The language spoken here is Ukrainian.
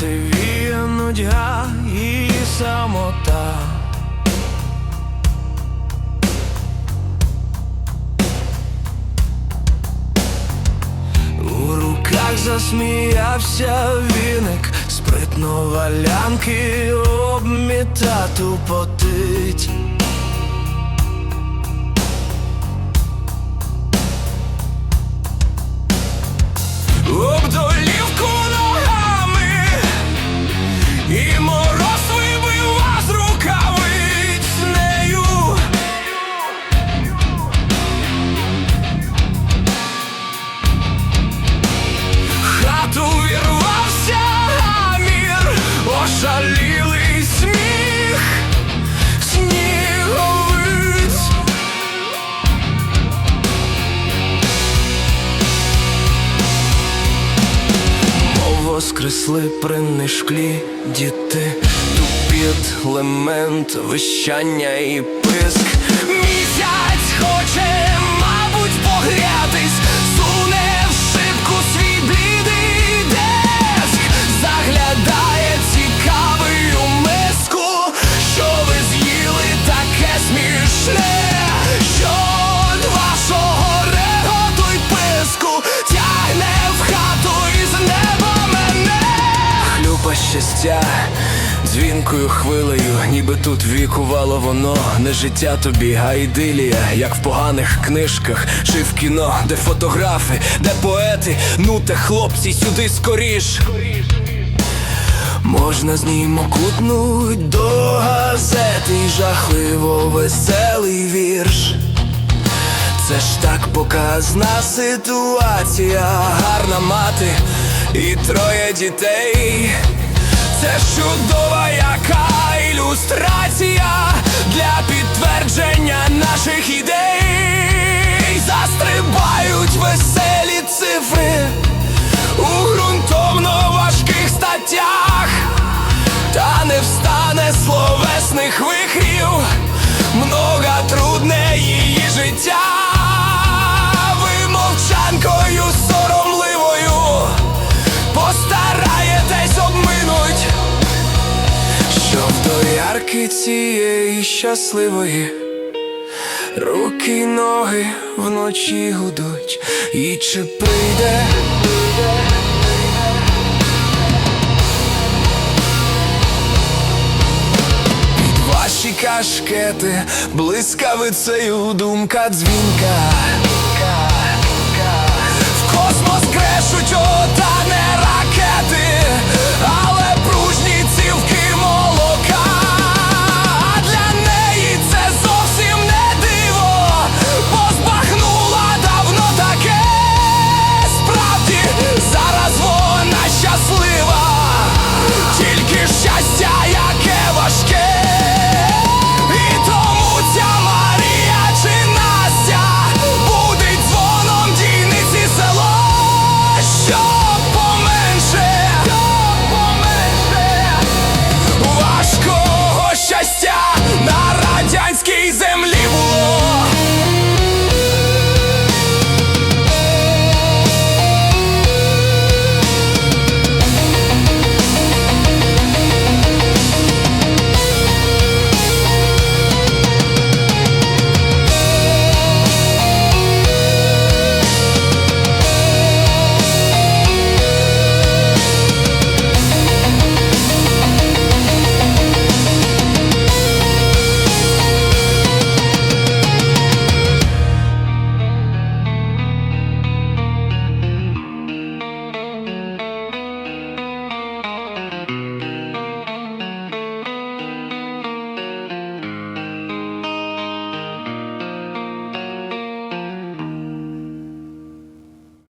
Віє нудьга і самота. У руках засміявся віник, спритно валянки обміта тупотить. Воскресли при нишклі діти, тупіт, лемент, вищання і писк. Дзвінкою хвилею, ніби тут вікувало воно, не життя тобі, а ідилія, як в поганих книжках, чи в кіно, де фотографи, де поети, ну те хлопці, сюди скоріш. Можна знімок утнуть до газети жахливо веселий вірш. Це ж так показна ситуація, гарна мати і троє дітей. Це чудова яка ярки цієї щасливої руки й ноги вночі гудуть, і чи прийде? Під ваші кашкети блискавицею думка дзвінка.